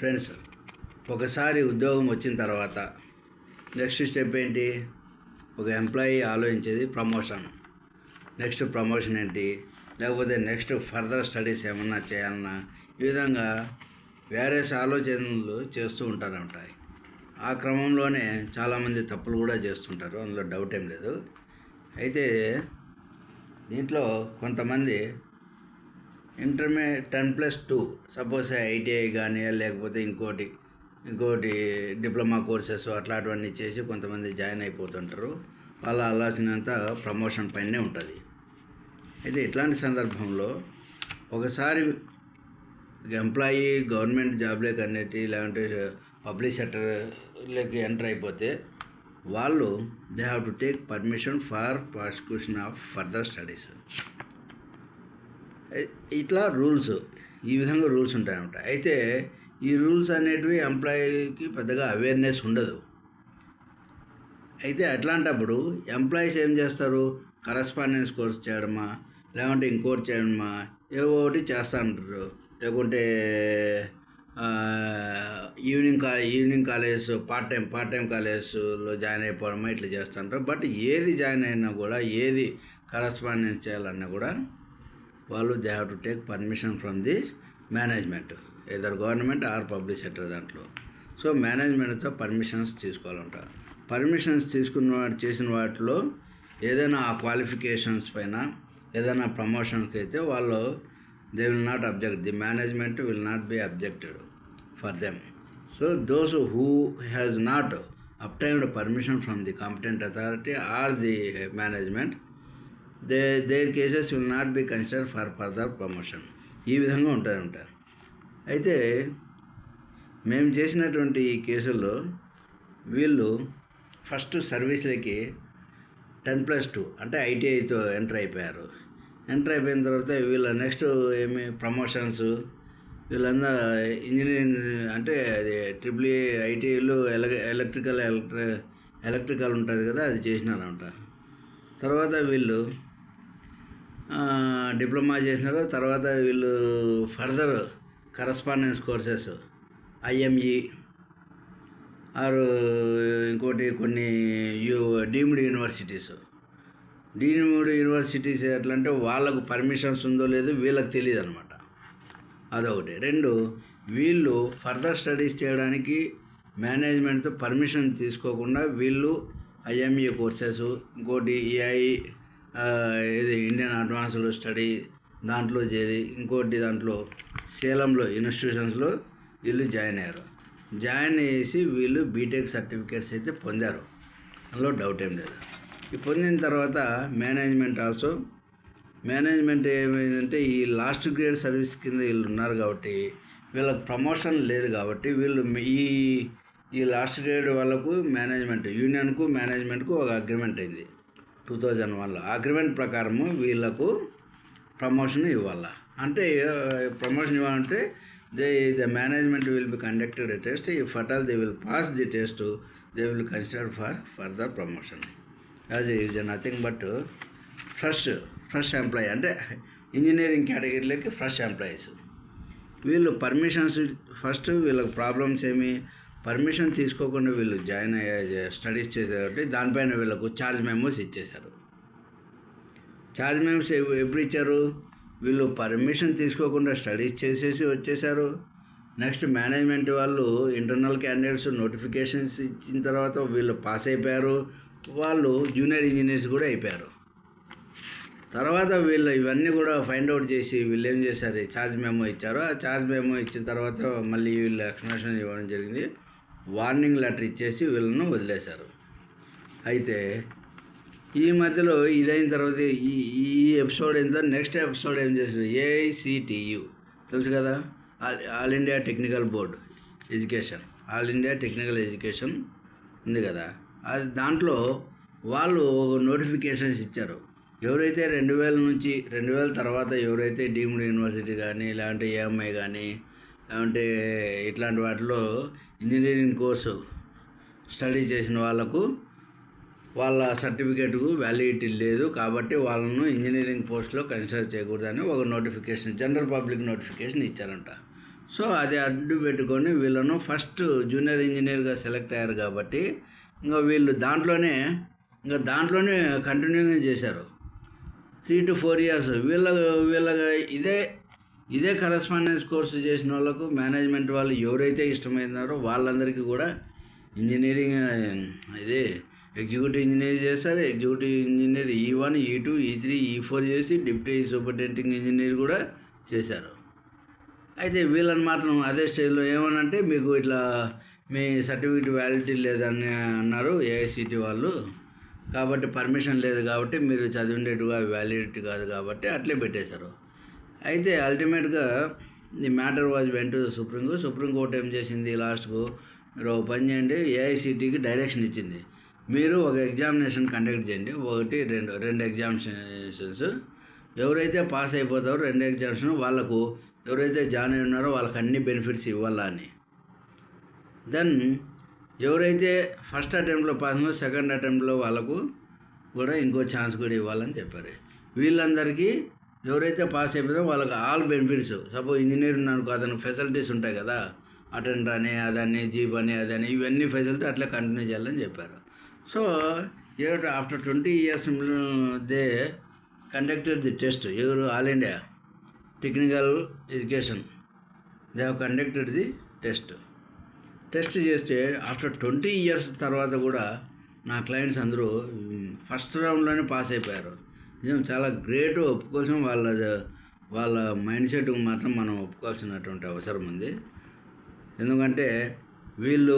Friends ఒకసారి ఉద్యోగం వచ్చిన తర్వాత నెక్స్ట్ స్టెప్ ఏంటి? ఒక ఎంప్లాయీ ఆలోచించేది ప్రమోషన్ నెక్స్ట్ ప్రమోషన్ ఏంటి? లేకపోతే నెక్స్ట్ ఫర్దర్ స్టడీస్ ఏమన్నా చేయాలన్నా ఈ విధంగా వేరేస్ ఆలోచనలు చేస్తూ ఉంటారంట. ఆ క్రమంలోనే చాలామంది తప్పులు కూడా చేస్తుంటారు. అందులో డౌట్ ఏం లేదు. అయితే దీంట్లో కొంతమంది intermediate ten plus two. Suppose ITI కానీ లేకపోతే ఇంకోటి ఇంకోటి డిప్లొమా కోర్సెస్ అట్లాంటివన్నీ చేసి కొంతమంది జాయిన్ అయిపోతుంటారు. వాళ్ళ ఆలోచన ప్రమోషన్ పైనే ఉంటుంది. అయితే ఇట్లాంటి సందర్భంలో ఒకసారి ఎంప్లాయీ గవర్నమెంట్ జాబ్లోకి అన్నిటి లేదంటే పబ్లిక్ సెక్టర్లోకి ఎంటర్ అయిపోతే వాళ్ళు they have to take permission for prosecution of further studies. ఇట్లా రూల్స్ ఈ విధంగా రూల్స్ ఉంటాయన్నమాట. అయితే ఈ రూల్స్ అనేటివి ఎంప్లాయీకి పెద్దగా అవేర్నెస్ ఉండదు. అయితే అట్లాంటప్పుడు ఎంప్లాయీస్ ఏం చేస్తారు? కరస్పాండెన్స్ కోర్స్ చేయడమా? లేకుంటే ఇంకోటి చేయడమా? ఏవో ఒకటి చేస్తూ ఉంటారు లేకుంటే ఈవినింగ్ కా evening college part time part time కాలేజ్లో జాయిన్ అయిపోవడమా? ఇట్లా చేస్తుంటారు. బట్ ఏది జాయిన్ అయినా కూడా ఏది కరస్పాండెన్స్ చేయాలన్నా కూడా వాళ్ళు they have to take permission from the management either government or public sector దాంట్లో. సో మేనేజ్మెంట్తో పర్మిషన్స్ తీసుకోవాలంట. పర్మిషన్స్ తీసుకున్న వాటి చేసిన వాటిలో ఏదైనా ఆ క్వాలిఫికేషన్స్ పైన ఏదైనా ప్రమోషన్కి అయితే వాళ్ళు they will not object the management will not be objected for them so those who has not obtained permission from the competent authority or the management they their cases will not be consider for further promotion ఈ విధంగా ఉంటారంట అయితే మేము చేసినటువంటి ఈ కేసుల్లో వీళ్ళు first సర్వీస్లకి టెన్ ప్లస్ టూ అంటే ఐటీఐతో ఎంటర్ అయిపోయారు. ఎంటర్ అయిపోయిన తర్వాత వీళ్ళ నెక్స్ట్ ఏమి ప్రమోషన్స్ వీళ్ళందరూ ఇంజనీరింగ్ అంటే అది ట్రిపుల్ ఐటీఐలు ఎల ఎలక్ట్రికల్ ఎలక్ట్రి ఎలక్ట్రికల్ ఉంటుంది కదా అది చేసినారంట. తర్వాత వీళ్ళు డిప్లొమా చేసినారు. తర్వాత వీళ్ళు ఫర్దర్ కరస్పాండెన్స్ కోర్సెస్ ఐఎంఈ ఆరు ఇంకోటి కొన్ని యూ డీమ్డ్ యూనివర్సిటీస్. డీమ్డ్ యూనివర్సిటీస్ ఎట్లా అంటే వాళ్ళకు పర్మిషన్స్ ఉందో లేదో వీళ్ళకి తెలియదు అనమాట అదొకటి. రెండు వీళ్ళు ఫర్దర్ స్టడీస్ చేయడానికి మేనేజ్మెంట్తో పర్మిషన్ తీసుకోకుండా వీళ్ళు ఐఎంఈ కోర్సెస్ ఇంకోటి ఏఐ ఇది ఇండియన్ అడ్వాన్స్డ్ స్టడీ దాంట్లో చేరి ఇంకోటి దాంట్లో సేలంలో ఇన్స్టిట్యూషన్స్లో వీళ్ళు జాయిన్ అయ్యారు. జాయిన్ చేసి వీళ్ళు బీటెక్ సర్టిఫికేట్స్ అయితే పొందారు. అందులో డౌట్ ఏం లేదు. ఈ పొందిన తర్వాత మేనేజ్మెంట్ ఆల్సో మేనేజ్మెంట్ ఏమైందంటే ఈ లాస్ట్ గ్రేడ్ సర్వీస్ కింద వీళ్ళు ఉన్నారు కాబట్టి వీళ్ళకి ప్రమోషన్ లేదు కాబట్టి వీళ్ళు ఈ ఈ లాస్ట్ గ్రేడ్ వాళ్ళకు మేనేజ్మెంట్ యూనియన్కు మేనేజ్మెంట్కు ఒక అగ్రిమెంట్ అయింది. టూ థౌజండ్ వన్లో అగ్రిమెంట్ ప్రకారము వీళ్ళకు ప్రమోషన్ ఇవ్వాలి. అంటే ప్రమోషన్ ఇవ్వాలంటే they the management will be conducted test. ఈ fatal they will pass the test they will consider for further promotion. As is nothing but fresh fresh employee. అంటే engineering కేటగిరీలోకి fresh employees. వీళ్ళు permissions first వీళ్ళకి problems ఏమి? Permission తీసుకోకుండా వీళ్ళు join అయ్యే studies చేశారు కాబట్టి దానిపైన వీళ్ళకు ఛార్జ్ మెమోస్ ఇచ్చేశారు. ఛార్జ్ మెమోస్ ఎప్పుడు ఇచ్చారు? వీళ్ళు పర్మిషన్ తీసుకోకుండా స్టడీస్ చేసేసి వచ్చేసారు నెక్స్ట్ మేనేజ్మెంట్ వాళ్ళు ఇంటర్నల్ క్యాండిడేట్స్ నోటిఫికేషన్స్ ఇచ్చిన తర్వాత వీళ్ళు పాస్ అయిపోయారు. వాళ్ళు జూనియర్ ఇంజనీర్స్ కూడా అయిపోయారు. తర్వాత వీళ్ళు ఇవన్నీ కూడా ఫైండ్ అవుట్ చేసి వీళ్ళు ఏం చేశారు? ఛార్జ్ మెమో ఇచ్చారు. ఆ ఛార్జ్ మెమో ఇచ్చిన తర్వాత మళ్ళీ వీళ్ళు ఎక్స్ప్లెనేషన్ ఇవ్వడం జరిగింది. వార్నింగ్ లెటర్ ఇచ్చేసి వీళ్ళను వదిలేశారు. అయితే ఈ మధ్యలో ఇదైన తర్వాత ఈ ఈ ఎపిసోడ్ ఏంటో నెక్స్ట్ ఎపిసోడ్ ఏం చేసింది? ఏఐసిటియు. తెలుసు కదా? All all India technical board education. All India technical education ఉంది కదా? అది దాంట్లో వాళ్ళు ఒక నోటిఫికేషన్స్ ఇచ్చారు. ఎవరైతే రెండు వేల నుంచి రెండు వేల తర్వాత ఎవరైతే డీమ్డ్ యూనివర్సిటీ కానీ లేదంటే ఏఎంఐ కానీ అంటే ఇట్లాంటి వాటిలో ఇంజనీరింగ్ కోర్సు స్టడీ చేసిన వాళ్ళకు వాళ్ళ సర్టిఫికేట్కు వ్యాలిడిటీ లేదు కాబట్టి వాళ్ళను ఇంజనీరింగ్ పోస్ట్లో కన్సిడర్ చేయకూడదని ఒక నోటిఫికేషన్ జనరల్ పబ్లిక్ నోటిఫికేషన్ ఇచ్చారంట. సో అది అడ్డు పెట్టుకొని వీళ్ళను ఫస్ట్ జూనియర్ ఇంజనీర్గా సెలెక్ట్ అయ్యారు కాబట్టి ఇంకా వీళ్ళు దాంట్లోనే ఇంకా దాంట్లోనే కంటిన్యూగా చేశారు. త్రీ టు ఫోర్ ఇయర్స్ వీళ్ళ వీళ్ళ ఇదే ఇదే కరస్పాండెన్స్ కోర్సు చేసిన వాళ్ళకు మేనేజ్మెంట్ వాళ్ళు ఎవరైతే ఇష్టమైనారో వాళ్ళందరికీ కూడా ఇంజనీరింగ్ ఇది ఎగ్జిక్యూటివ్ ఇంజనీర్ చేస్తారు executive engineer E one E two E three E four చేసి డిప్యూటీ సూపరింటెండింగ్ ఇంజనీర్ కూడా చేశారు. అయితే వీళ్ళని మాత్రం అదే స్టేజ్లో ఏమనంటే మీకు ఇట్లా మీ సర్టిఫికేట్ వ్యాలిడిటీ లేదని అన్నారు ఏఐసిటి వాళ్ళు. కాబట్టి పర్మిషన్ లేదు కాబట్టి మీరు చదివిండేట్టుగా వ్యాలిడిటీ కాదు కాబట్టి అట్లే పెట్టేశారు. అయితే అల్టిమేట్గా the matter was went supreme court supreme court ఏం చేసింది లాస్ట్కు? మీరు ఒక పని చేయండి. ఏఐసిటికి డైరెక్షన్ ఇచ్చింది. మీరు ఒక ఎగ్జామినేషన్ కండక్ట్ చేయండి. ఒకటి రెండు రెండు ఎగ్జామినేషన్స్. ఎవరైతే పాస్ అయిపోతారో రెండు ఎగ్జామ్స్ వాళ్ళకు. ఎవరైతే జాయిన్ అయి ఉన్నారో వాళ్ళకి అన్ని బెనిఫిట్స్ ఇవ్వాలా అని. దెన్ ఎవరైతే ఫస్ట్ అటెంప్ట్లో పాస్ అయ్యారో సెకండ్ అటెంప్ట్లో వాళ్ళకు కూడా ఇంకో ఛాన్స్ కూడా ఇవ్వాలని చెప్పారు. వీళ్ళందరికీ ఎవరైతే పాస్ అయిపోయారో వాళ్ళకి ఆల్ బెనిఫిట్స్. సపోజ్ ఇంజనీర్ ఉన్నాను అతను ఫెసిలిటీస్ ఉంటాయి కదా. అటెండర్ అని అదని జీప్ అని అదని ఇవన్నీ ఫెసిలిటీ అట్లా కంటిన్యూ చేయాలని చెప్పారు. So after twenty years they conducted the test ఎవరు? All India. Technical education they have conducted the test test చేస్తే ఆఫ్టర్ ట్వంటీ ఇయర్స్ తర్వాత కూడా నా క్లయింట్స్ అందరూ ఫస్ట్ రౌండ్లోనే పాస్ అయిపోయారు. నిజం చాలా గ్రేట్ ఒప్పుకోసం వాళ్ళ వాళ్ళ మైండ్ సెట్ మాత్రం మనం ఒప్పుకోవాల్సినటువంటి అవసరం ఉంది. ఎందుకంటే వీళ్ళు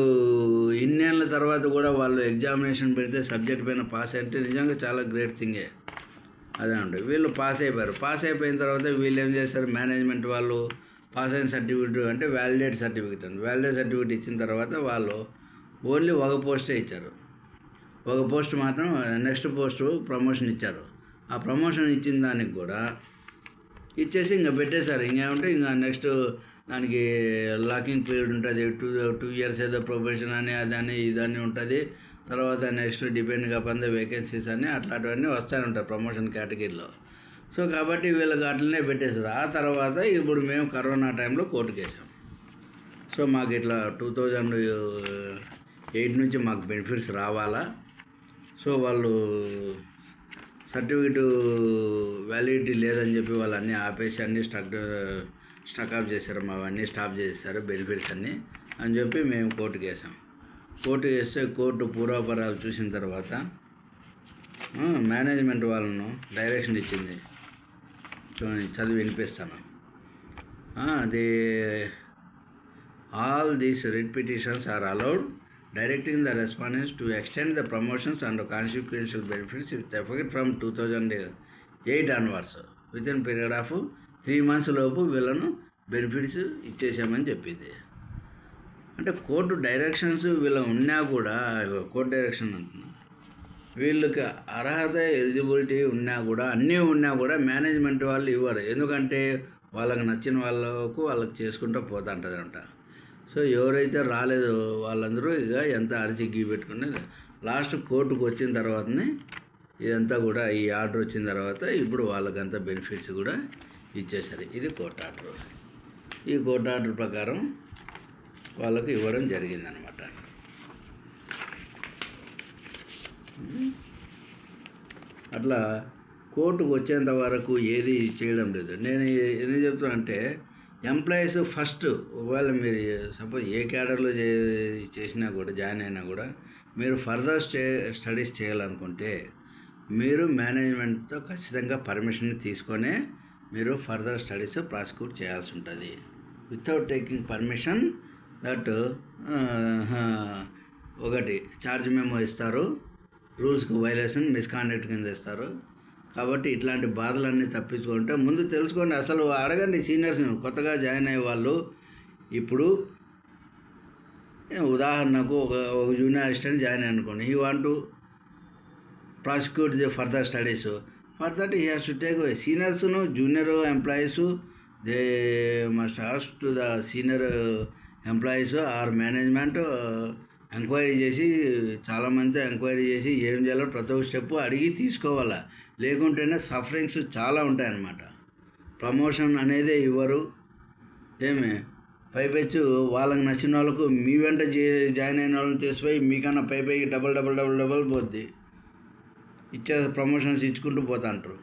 ఇన్నేళ్ళ తర్వాత కూడా వాళ్ళు ఎగ్జామినేషన్ పెడితే సబ్జెక్ట్ పైన పాస్ అంటే నిజంగా చాలా గ్రేట్ థింగే. అదే అండి. వీళ్ళు పాస్ అయిపోయారు. పాస్ అయిపోయిన తర్వాత వీళ్ళు ఏం చేస్తారు? మేనేజ్మెంట్ వాళ్ళు పాస్ అయిన సర్టిఫికేట్ అంటే వ్యాలిడేట్ సర్టిఫికేట్ అండి. వ్యాలిడేట్ సర్టిఫికేట్ ఇచ్చిన తర్వాత వాళ్ళు ఓన్లీ ఒక పోస్టే ఇచ్చారు. ఒక పోస్ట్ మాత్రం నెక్స్ట్ పోస్ట్ ప్రమోషన్ ఇచ్చారు. ఆ ప్రమోషన్ ఇచ్చిన దానికి కూడా ఇచ్చేసి ఇంకా పెట్టేశారు. ఇంకేమంటే ఇంకా నెక్స్ట్ దానికి లాకింగ్ పీరియడ్ ఉంటుంది. టూ టూ ఇయర్స్ ఏదో ప్రొఫెషన్ అని అదని ఇదని ఉంటుంది. తర్వాత నెక్స్ట్ డిపెండ్గా పొందే వేకెన్సీస్ అని అట్లాంటివన్నీ వస్తూనే ఉంటాయి ప్రమోషన్ కేటగిరీలో సో కాబట్టి వీళ్ళకి అట్లనే పెట్టేశారు. ఆ తర్వాత ఇప్పుడు మేము కరోనా టైంలో కోర్టుకు వేసాం సో మాకు ఇట్లా టూ థౌజండ్ ఎయిట్ నుంచి మాకు బెనిఫిట్స్ రావాలా? సో వాళ్ళు సర్టిఫికెట్ వ్యాలిడిటీ లేదని చెప్పి వాళ్ళు అన్నీ ఆపేసి అన్నీ స్టక్ స్టక్ ఆఫ్ చేశారు. మా అవన్నీ స్టాప్ చేసేసారు బెనిఫిట్స్ అన్నీ అని చెప్పి మేము కోర్టుకి వేసాం. కోర్టు వేస్తే కోర్టు పూర్వాపరాలు చూసిన తర్వాత మేనేజ్మెంట్ వాళ్ళను డైరెక్షన్ ఇచ్చింది. చదివి వినిపిస్తాను. అది all these writ petitions are allowed. Directing the respondents to extend the promotions and consequential benefits with effect from two thousand eight onwards with in period of three months లోపు వీళ్ళను benefits ఇచ్చేసామని చెప్పింది. అంటే court directions వీళ్ళ ఉన్నా కూడా court direction అంటున్నా వీళ్ళకి అర్హత ఎలిజిబిలిటీ ఉన్నా కూడా అన్నీ ఉన్నా కూడా మేనేజ్మెంట్ వాళ్ళు ఇవ్వరు. ఎందుకంటే వాళ్ళకి నచ్చిన వాళ్ళకు వాళ్ళకి చేసుకుంటూ పోతుంటుందంట సో ఎవరైతే రాలేదో వాళ్ళందరూ ఇక ఎంత అరిచి గీ పెట్టుకుని లాస్ట్ కోర్టుకు వచ్చిన తర్వాతనే ఇదంతా కూడా ఈ ఆర్డర్ వచ్చిన తర్వాత ఇప్పుడు వాళ్ళకంతా బెనిఫిట్స్ కూడా ఇచ్చేసారు ఇది కోర్ట్ ఆర్డర్. ఈ కోర్ట్ ఆర్డర్ ప్రకారం వాళ్ళకు ఇవ్వడం జరిగిందనమాట. అట్లా కోర్టుకు వచ్చేంత వరకు ఏది చేయడం లేదు. నేను ఎందుకు చెప్తున్నా అంటే ఎంప్లాయీస్ ఫస్ట్ ఒకవేళ మీరు సపోజ్ ఏ క్యాడర్లో చే చేసినా కూడా జాయిన్ అయినా కూడా మీరు ఫర్దర్ స్టే స్టడీస్ చేయాలనుకుంటే మీరు మేనేజ్మెంట్తో ఖచ్చితంగా పర్మిషన్ తీసుకొనే మీరు ఫర్దర్ స్టడీస్ ప్రాసిక్యూట్ చేయాల్సి ఉంటుంది. వితౌట్ టేకింగ్ పర్మిషన్ దట్ ఒకటి ఛార్జ్ మెమో ఇస్తారు రూల్స్కి వైలేషన్ మిస్కాండక్ట్ కింద ఇస్తారు. కాబట్టి ఇట్లాంటి బాధలన్నీ తప్పించుకుంటే ముందు తెలుసుకోండి. అసలు అడగండి సీనియర్స్ని కొత్తగా జాయిన్ అయ్యే వాళ్ళు. ఇప్పుడు ఉదాహరణకు ఒక ఒక జూనియర్ అసిస్టెంట్ జాయిన్ అనుకోండి. He want to prosecute the further studies. For that he has to take సీనియర్స్ను junior employees they must has to the senior employees or management enquiry చేసి చాలామంది ఎంక్వైరీ చేసి ఏం చేయాలో ప్రతి ఒక్క స్టెప్ అడిగి తీసుకోవాలా. లేకుంటేనే సఫరింగ్స్ చాలా ఉంటాయన్నమాట. ప్రమోషన్ అనేదే ఇవ్వరు. ఏమి? పైపెచ్చు వాళ్ళకి నచ్చిన వాళ్ళకు మీ వెంట జే- జాయిన్ అయిన వాళ్ళని తీసిపోయి మీకన్నా పై పైకి డబల్ డబల్ డబల్ డబల్ పోద్ది. ఇచ్చే ప్రమోషన్స్ ఇచ్చుకుంటూ పోతాంటారు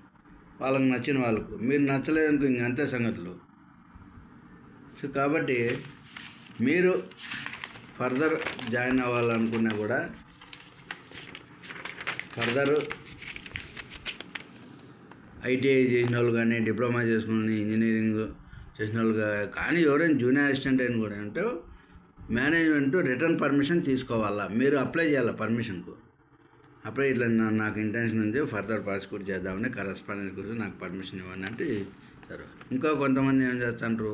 వాళ్ళకి నచ్చిన వాళ్ళకు. మీరు నచ్చలేదనుకో ఇంక అంతే సంగతులు. సో కాబట్టి మీరు ఫర్దర్ జాయిన్ అవ్వాలనుకున్నా కూడా ఫర్దర్ ఐటీఐ చేసిన వాళ్ళు కానీ డిప్లొమా చేసుకుని ఇంజనీరింగ్ చేసిన వాళ్ళు కానీ ఎవరైనా జూనియర్ అసిస్టెంట్ అయిన కూడా అంటే మేనేజ్మెంట్ రిటర్న్ పర్మిషన్ తీసుకోవాలా? మీరు అప్లై చేయాలి పర్మిషన్కు? అప్లై ఇట్లా నాకు ఇంటెన్షన్ ఉంది ఫర్దర్ ప్రాసిక్యూట్ చేద్దామని కరస్పాండెన్స్ కోసం నాకు పర్మిషన్ ఇవ్వండి అంటే సరే ఇంకా కొంతమంది ఏం చేస్తుంటారు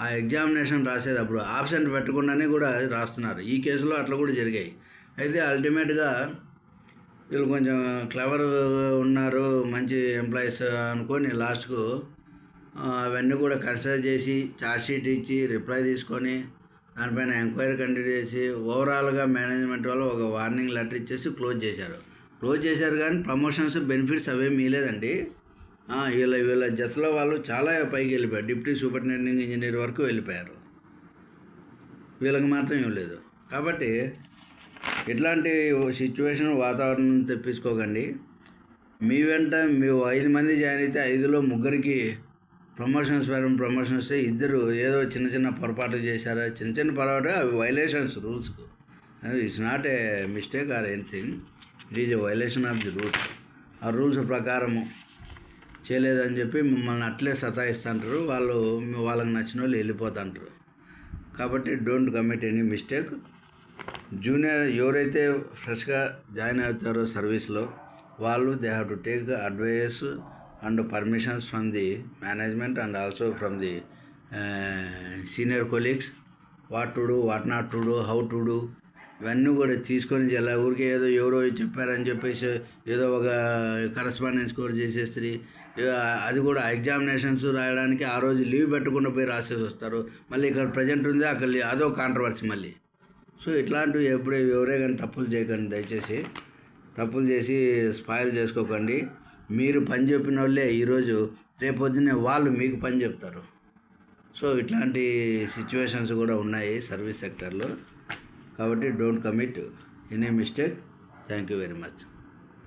ఆ ఎగ్జామినేషన్ రాసేటప్పుడు ఆబ్సెంట్ పెట్టకుండానే కూడా రాస్తున్నారు. ఈ కేసులో అట్లా కూడా జరిగాయి. అయితే అల్టిమేట్గా వీళ్ళు కొంచెం క్లవర్ ఉన్నారు మంచి ఎంప్లాయీస్ అనుకొని లాస్ట్కు అవన్నీ కూడా కన్సిడర్ చేసి ఛార్జ్షీట్ ఇచ్చి రిప్లై తీసుకొని దానిపైన ఎంక్వైరీ కంటిన్యూ చేసి ఓవరాల్గా మేనేజ్మెంట్ వాళ్ళు ఒక వార్నింగ్ లెటర్ ఇచ్చేసి క్లోజ్ చేశారు. క్లోజ్ చేశారు కానీ ప్రమోషన్స్ బెనిఫిట్స్ అవేమి లేదండి వీళ్ళ వీళ్ళ జతలో వాళ్ళు చాలా పైకి వెళ్ళిపోయారు. డిప్యూటీ సూపరింటెండెంట్ ఇంజనీర్ వరకు వెళ్ళిపోయారు. వీళ్ళకి మాత్రం ఏం లేదు. కాబట్టి ఇట్లాంటి సిచ్యువేషన్ వాతావరణం తెప్పించుకోకండి. మీ వెంట మీ ఐదు మంది జాయిన్ అయితే ఐదులో ముగ్గురికి ప్రమోషన్స్ పైన ప్రమోషన్ వస్తే ఇద్దరు ఏదో చిన్న చిన్న పొరపాట్లు చేశారా చిన్న చిన్న పొరపాటు అవి violations రూల్స్కు it's not a mistake or anything it is a violation of the rules ఆ రూల్స్ ప్రకారము చేయలేదని చెప్పి మిమ్మల్ని అట్లే సతాయిస్తుంటారు. వాళ్ళు వాళ్ళకి నచ్చిన వాళ్ళు వెళ్ళిపోతుంటారు. కాబట్టి don't commit any mistake. Junior ఎవరైతే ఫ్రెష్గా జాయిన్ అవుతారో సర్వీస్లో వాళ్ళు they have to take advice and permissions from the management and also from the senior colleagues. What to do what not to do how to do. ఇవన్నీ కూడా తీసుకొని ఎలా ఊరికే ఏదో ఎవరో చెప్పారని చెప్పేసి ఏదో ఒక కరస్పాండెన్స్ కోర్ చేసేస్తుంది అది కూడా ఎగ్జామినేషన్స్ రాయడానికి ఆ రోజు లీవ్ పెట్టకుండా పోయి రాసేసి వస్తారు. మళ్ళీ ఇక్కడ ప్రజెంట్ ఉంది అక్కడ అదో కాంట్రవర్సీ మళ్ళీ. సో ఇట్లాంటివి ఎప్పుడు ఎవరే కానీ తప్పులు చేయకండి దయచేసి. తప్పులు చేసి స్పాయిల్ చేసుకోకండి. మీరు పని చెప్పిన వాళ్ళే ఈరోజు రేపొద్దునే వాళ్ళు మీకు పని చెప్తారు. సో ఇట్లాంటి సిచ్యువేషన్స్ కూడా ఉన్నాయి సర్వీస్ సెక్టర్లో. కాబట్టి don't commit any mistake thank you very much